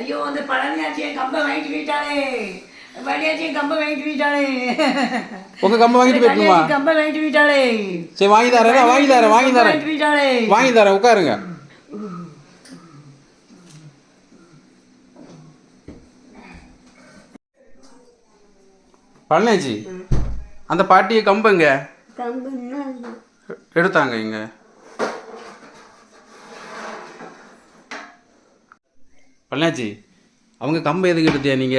ஐயோ அந்த பழனியாச்சி என் கம்பை வாங்கிட்டு போயிட்டாளே. பழனியாச்சி என் கம்பை வாங்கிட்டு போயிட்டாளே. உங்க கம்பை வாங்கிட்டு போயிட்டுமா கம்பை வாங்கிட்டு போயிட்டாளே. சரி வாங்கி தரேன் வாங்கி தரேன் வாங்கி தரேன். வாங்கி தரேன் உட்காருங்க. பழனியாச்சி அந்த பாட்டியை கம்புங்க எடுத்தாங்க இங்க. பழனியாச்சி அவங்க கம்பை எதுக்கு எடுத்தியா நீங்க?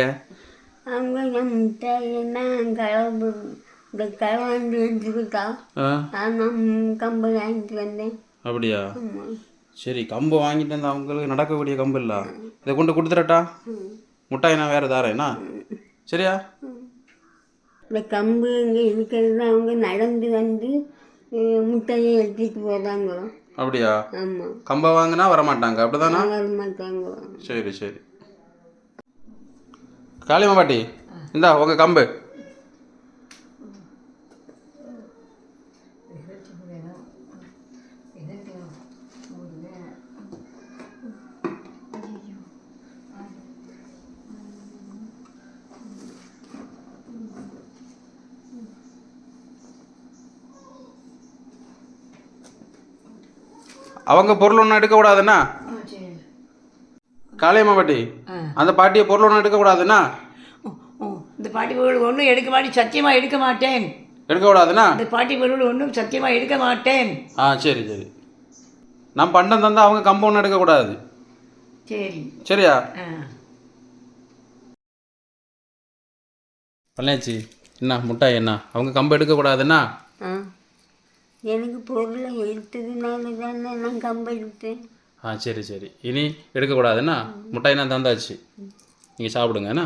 அப்படியா. சரி கம்பு வாங்கிட்டு வந்து அவங்களுக்கு நடக்கக்கூடிய கம்பு இல்ல. இதை கொண்டு கொடுத்துறட்டா முட்டாய் நான் வேற தாரேனா? சரியா? இந்த கம்பு இங்கே இருக்கிறது அவங்க நடந்து வந்து முட்டையை எடுத்துட்டு போகிறாங்க அப்படியா? ஆமாம் கம்பை வாங்கினா வரமாட்டாங்க. அப்படிதானா? வர மாட்டாங்க சரி சரி. காளியம்மா பாட்டி இந்தா உங்க கம்பு. அவங்க பொருள் ஒன்றும் எடுக்கக்கூடாதுண்ணா காளியம்மா பாட்டி அந்த பாட்டியை பொருள் ஒன்றும் எடுக்கக்கூடாதுண்ணா இந்த பாட்டி பொருள் ஒன்றும் எடுக்க மாட்டேன் சத்தியமாக எடுக்க மாட்டேன். எடுக்கக்கூடாதுண்ணா இந்த பாட்டி பொருள் ஒன்றும் சத்தியமாக எடுக்க மாட்டேன். ஆ சரி சரி. நான் பண்டம் தந்தால் அவங்க கம்பு ஒன்றும் எடுக்கக்கூடாது. சரி. சரியா? பழனியாச்சி என்ன முட்டாய் என்ன? அவங்க கம்பு எடுக்கக்கூடாதுண்ணா எனக்கு பொருளை எடுத்ததுனால தானே நான் கம்பு எடுத்தேன் ஆ சரி சரி. இனி எடுக்கக்கூடாதுண்ணா முட்டாய் நான் தந்தாச்சு. நீங்கள் சாப்பிடுங்கண்ணா